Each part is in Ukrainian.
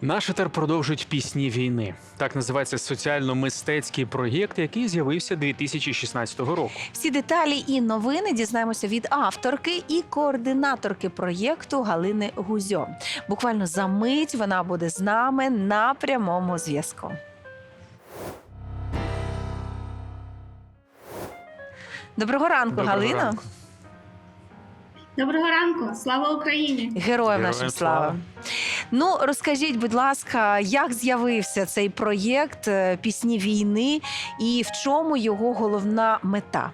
Наш етер продовжують пісні війни. Так називається соціально-мистецький проєкт, який з'явився 2016 року. Всі деталі і новини дізнаємося від авторки і координаторки проєкту Галини Гузьо. Буквально за мить вона буде з нами на прямому зв'язку. Доброго ранку, Доброго Галино. ранку. Доброго ранку, слава Україні! Героям нашим слава. слава. Ну розкажіть, будь ласка, як з'явився цей проєкт е, пісні війни і в чому його головна мета?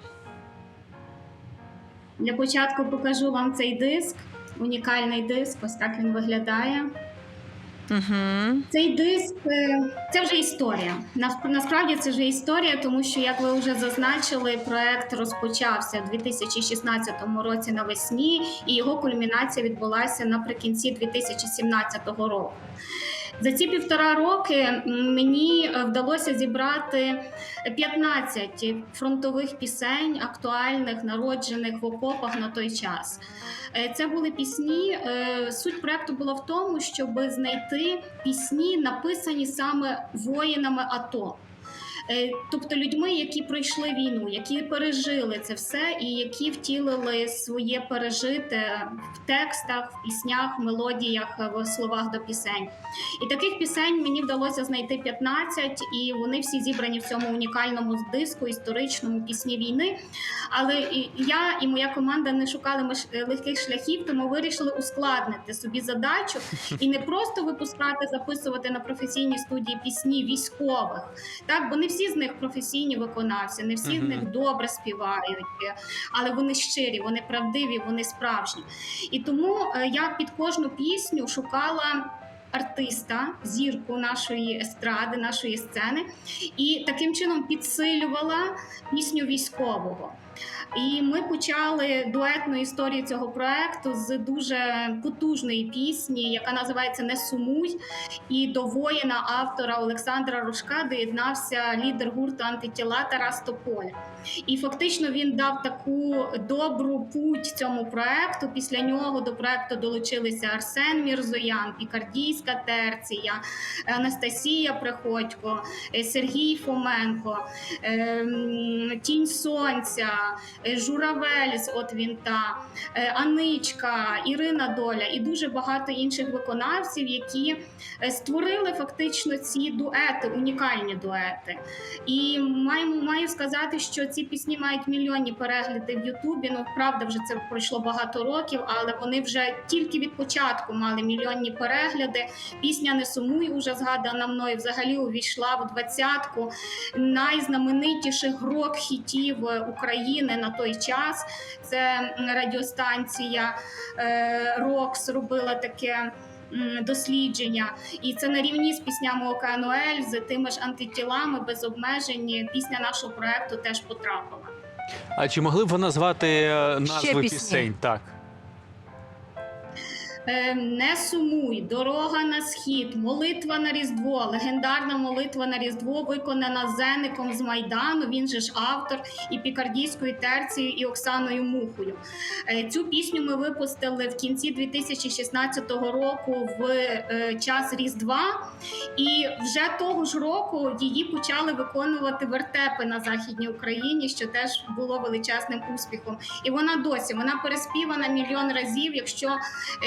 Для початку покажу вам цей диск, унікальний диск. Ось так він виглядає. Угу. Цей диск е, це вже історія. Нас- Насправді це вже історія, тому що, як ви вже зазначили, проект розпочався у 2016 році навесні, і його кульмінація відбулася наприкінці 2017 року. За ці півтора роки мені е, вдалося зібрати 15 фронтових пісень, актуальних, народжених в окопах на той час. Е, Це були пісні. е, Суть проекту була в тому, щоб знайти пісні, написані саме воїнами АТО. Е, Тобто людьми, які пройшли війну, які пережили це все, і які втілили своє пережите в текстах, в піснях, в мелодіях, в словах до пісень. І таких пісень мені вдалося знайти 15, і вони всі зібрані в цьому унікальному диску історичному пісні війни. Але я і моя команда не шукали е, легких шляхів, тому вирішили ускладнити собі задачу і не просто випускати, записувати на професійній студії пісні військових. Так, бо всі з них професійні виконавці, не всі з них добре співають, е, але вони щирі, вони правдиві, вони справжні. І тому е, я під кожну пісню шукала. Артиста, зірку нашої естради, нашої сцени, і таким чином підсилювала пісню військового. І ми почали дуетну історію цього проекту з дуже потужної пісні, яка називається Не сумуй. І до воїна автора Олександра Рожка доєднався лідер гурту антитіла Тарас Тополя. І фактично він дав таку добру путь цьому проекту. Після нього до проекту долучилися Арсен Мірзоян, Пікардійська терція, Анастасія Приходько, Сергій Фоменко, ем, Тінь Сонця, е, Журавель з От Вінта, е, Аничка, Ірина Доля і дуже багато інших виконавців, які е, створили фактично ці дуети, унікальні дуети. І маємо маю сказати, що ці пісні мають мільйонні перегляди в Ютубі. Ну правда, вже це пройшло багато років, але вони вже тільки від початку мали мільйонні перегляди. Пісня Не сумуй уже згадана мною взагалі увійшла в двадцятку найзнаменитіших рок-хітів е, України на той час. Це радіостанція е, Рокс робила таке. Дослідження, і це на рівні з піснями Океану Ель, з тими ж антитілами без обмежень. Пісня нашого проекту теж потрапила. А чи могли б ви назвати е, назви пісень? Так. Е, Не сумуй, дорога на схід, молитва на Різдво, легендарна молитва на Різдво, виконана Зеником з Майдану. Він же ж автор і пікардійською терцією, і Оксаною Мухою. Е, Цю пісню ми випустили в кінці 2016 року в е, час Різдва, і вже того ж року її почали виконувати вертепи на західній Україні, що теж було величезним успіхом. І вона досі вона переспівана мільйон разів. Якщо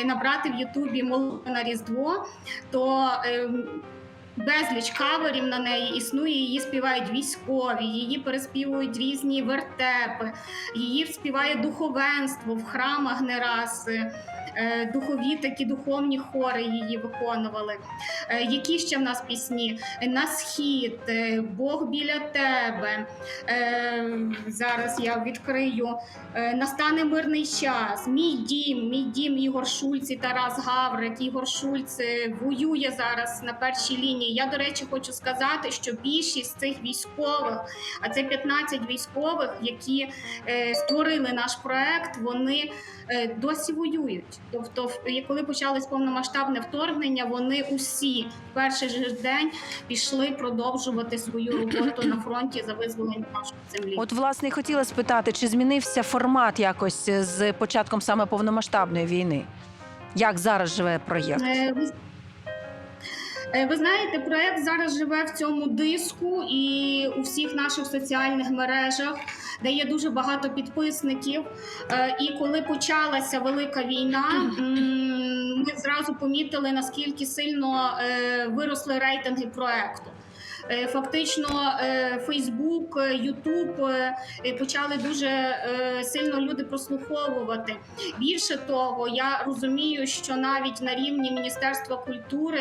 е, набрати в Ютубі молитву на Різдво, то ем, безліч каверів на неї існує. Її співають військові, її переспівують різні вертепи, її співає духовенство в храмах не раз. Е, Духові такі духовні хори її виконували. Е, Які ще в нас пісні? На схід, е, Бог біля тебе. Зараз я відкрию. Настане мирний час. Мій дім, мій дім Ігор Шульц і Тарас Гаврик. Ігор Шульц воює зараз на першій лінії. Я, до речі, хочу сказати, що більшість цих військових, а це 15 військових, які створили наш проект, вони досі воюють. Тобто, коли почалось повномасштабне вторгнення, вони усі в перший же день пішли продовжувати свою роботу на фронті за визволення нашої землі. От, власне, хотіла спитати, чи змінився формат якось з початком саме повномасштабної війни? Як зараз живе проєкт? Е, ви- Е, знаєте, проект зараз живе в цьому диску і у всіх наших соціальних мережах, де є дуже багато підписників. Е, І коли почалася велика війна, ми зразу помітили наскільки сильно е, виросли рейтинги проекту. Е, Фактично, Фейсбук, Ютуб почали дуже е, сильно люди прослуховувати. Більше того, я розумію, що навіть на рівні Міністерства культури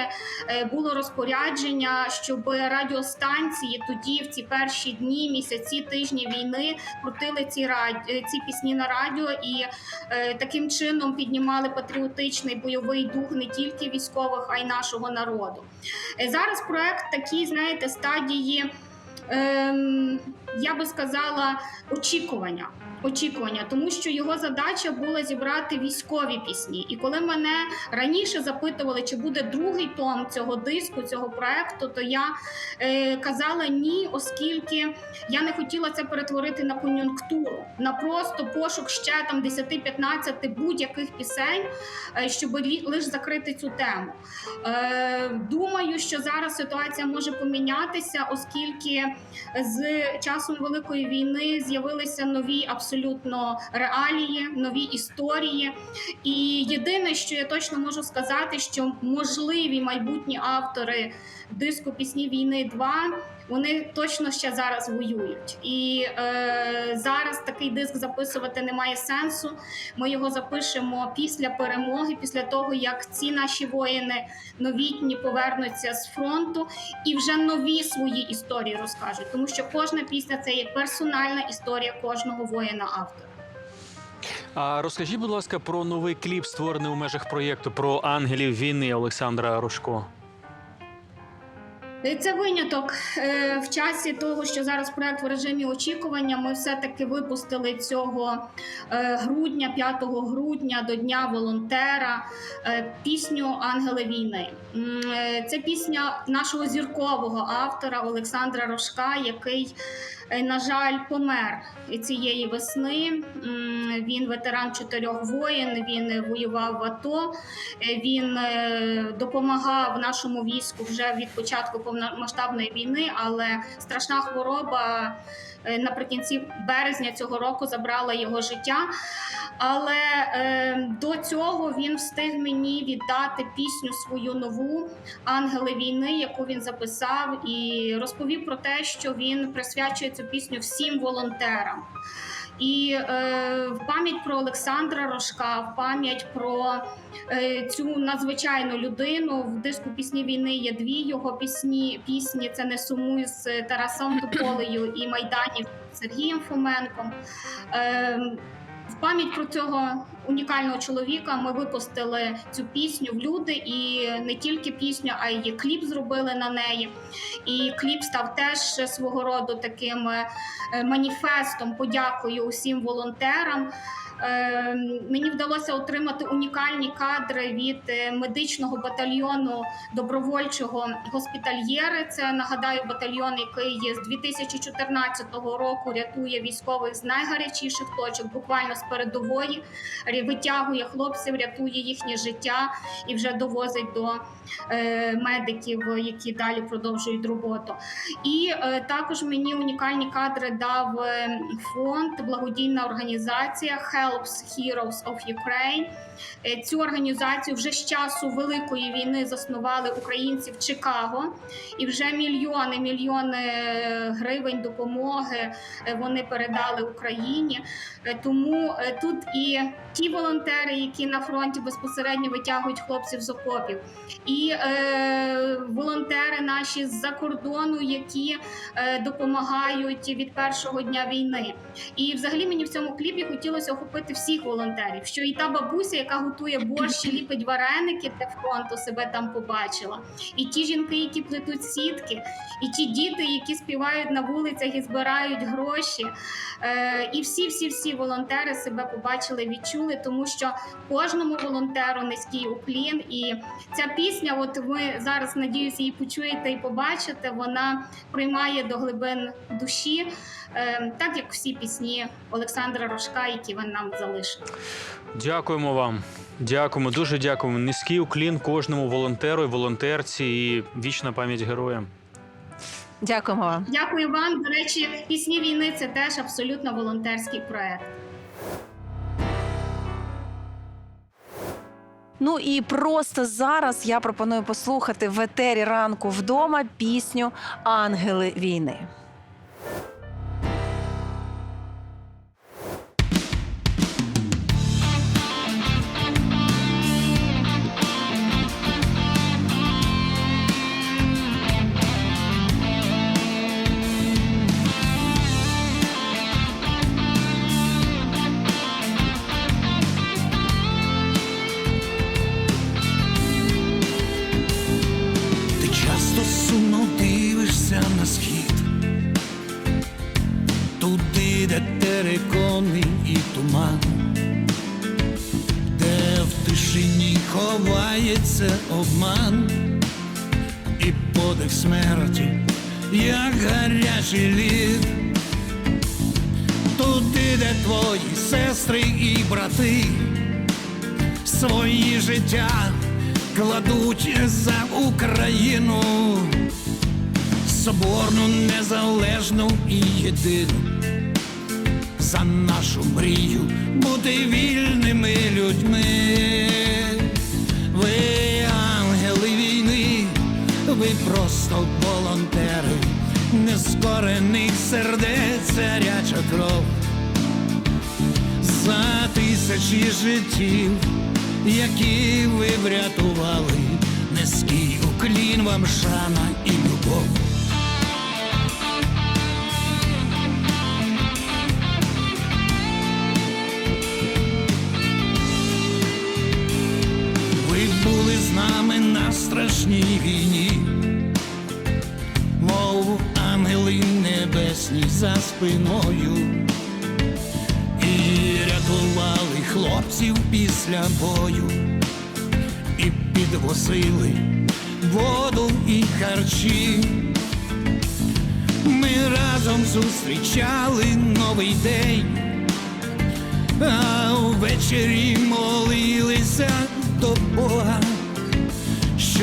е, було розпорядження, щоб радіостанції тоді, в ці перші дні, місяці, тижні війни, крутили ці е, ці пісні на радіо і е, таким чином піднімали патріотичний бойовий дух не тільки військових, а й нашого народу. Е, Зараз проект такий, знаєте, стадії. Ем, я би сказала очікування. Очікування, тому що його задача була зібрати військові пісні. І коли мене раніше запитували, чи буде другий том цього диску, цього проекту, то я е, казала ні, оскільки я не хотіла це перетворити на кон'юнктуру, на просто пошук ще там 10-15 будь-яких пісень, е, щоб лише закрити цю тему. Е, думаю, що зараз ситуація може помінятися, оскільки з часом великої війни з'явилися нові абсолютно реалії, нові історії. І єдине, що я точно можу сказати, що можливі майбутні автори диску пісні війни 2 вони точно ще зараз воюють. І е, зараз такий диск записувати немає сенсу. Ми його запишемо після перемоги, після того як ці наші воїни новітні повернуться з фронту і вже нові свої історії розкажуть. Тому що кожна пісня це є персональна історія кожного воїна-автора. А розкажіть, будь ласка, про новий кліп, створений у межах проєкту про ангелів війни Олександра Рожко. Це виняток Е, в часі того, що зараз проект в режимі очікування. Ми все-таки випустили цього е, грудня, 5 грудня до Дня волонтера е, пісню Ангели війни. Е, Це пісня нашого зіркового автора Олександра Рожка, який, е, на жаль, помер цієї весни. Він ветеран чотирьох воєн. Він воював в АТО. Е, Він е, допомагав нашому війську вже від початку повномасштабної війни, але страшна хвороба е, наприкінці березня цього року забрала його життя. Але е, до цього він встиг мені віддати пісню свою нову Ангели війни, яку він записав, і розповів про те, що він присвячує цю пісню всім волонтерам. І е, в пам'ять про Олександра Рожка, в пам'ять про е, цю надзвичайну людину. В диску пісні війни є дві його пісні. Пісні це не сумуй з Тарасом Тополею і Майданів Сергієм Фоменком. Е, в пам'ять про цього унікального чоловіка ми випустили цю пісню в люди, і не тільки пісню, а й кліп зробили на неї. І кліп став теж свого роду таким е, маніфестом подякою усім волонтерам. Е, Мені вдалося отримати унікальні кадри від е, медичного батальйону добровольчого госпітальєри. Це нагадаю батальйон, який з 2014 року рятує військових з найгарячіших точок, буквально з передової, витягує хлопців, рятує їхнє життя і вже довозить до е, медиків, які далі продовжують роботу. І е, також мені унікальні кадри дав е, фонд, благодійна організація Helps Heroes of Ukraine. Цю організацію вже з часу Великої війни заснували українці в Чикаго, і вже мільйони мільйони гривень допомоги вони передали Україні. Тому тут і ті волонтери, які на фронті безпосередньо витягують хлопців з окопів, і е, волонтери наші з-за кордону, які е, допомагають від першого дня війни. І взагалі мені в цьому кліпі хотілося охопити всіх волонтерів, що і та бабуся, яка готує борщ, ліпить вареники для фронту, себе там побачила, і ті жінки, які плетуть сітки, і ті діти, які співають на вулицях і збирають гроші. Е, і всі, всі, всі волонтери себе побачили, відчули, тому що кожному волонтеру низький уклін. І ця пісня, от ви зараз надіюся, її почуєте і побачите. Вона приймає до глибин душі, е, так як всі пісні Олександра Рожка, які він нам там залишимо. Дякуємо вам. Дякуємо, дуже дякуємо. Низький уклін кожному волонтеру і волонтерці і вічна пам'ять героям. Дякуємо вам. Дякую вам. До речі, пісні війни це теж абсолютно волонтерський проект. Ну і просто зараз я пропоную послухати в етері ранку вдома пісню Ангели війни. Дивишся на схід, туди, де терикони і туман, де в тишині ховається обман. І подих смерті, як гарячий лід, туди, де твої сестри і брати. Свої життя кладуть за Україну, соборну, незалежну і єдину, за нашу мрію бути вільними людьми. Ви ангели війни, ви просто волонтери, нескорених сердець царяча кров за тисячі життів, які ви врятували, низький уклін вам шана і любов. Страшній війні, мов ангели небесні за спиною. І рятували хлопців після бою, і підвозили воду і харчі. Ми разом зустрічали новий день, а ввечері молилися до Бога,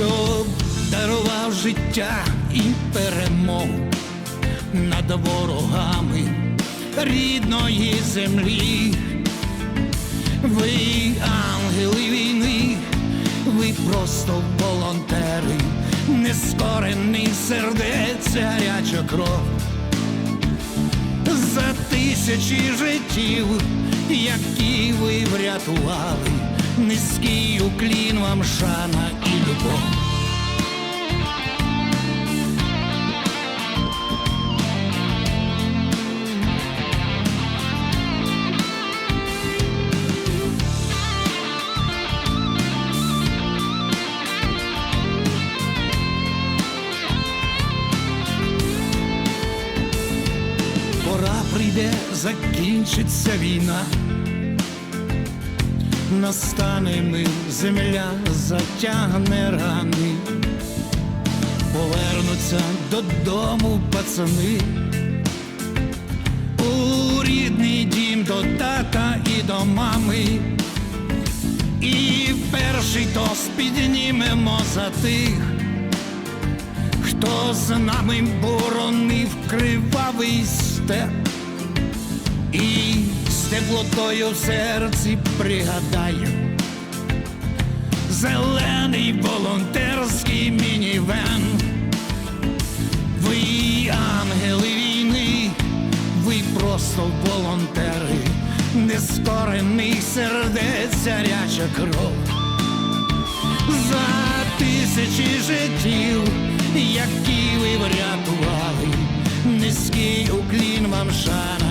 щоб дарував життя і перемогу над ворогами рідної землі. Ви ангели війни, ви просто волонтери, нескорений сердець, гаряча кров. За тисячі життів, які ви врятували, низький уклін вам шана і любов. Пора прийде, закінчиться війна. Настане мир, земля затягне рани, повернуться додому пацани, у рідний дім до тата і до мами, і перший тост піднімемо за тих, хто з нами боронив кривавий степ, теплотою в серці пригадаю. Зелений волонтерський мінівен. Ви ангели війни, ви просто волонтери, нескорений сердець, гаряча кров. За тисячі життів, які ви врятували, низький уклін вам шана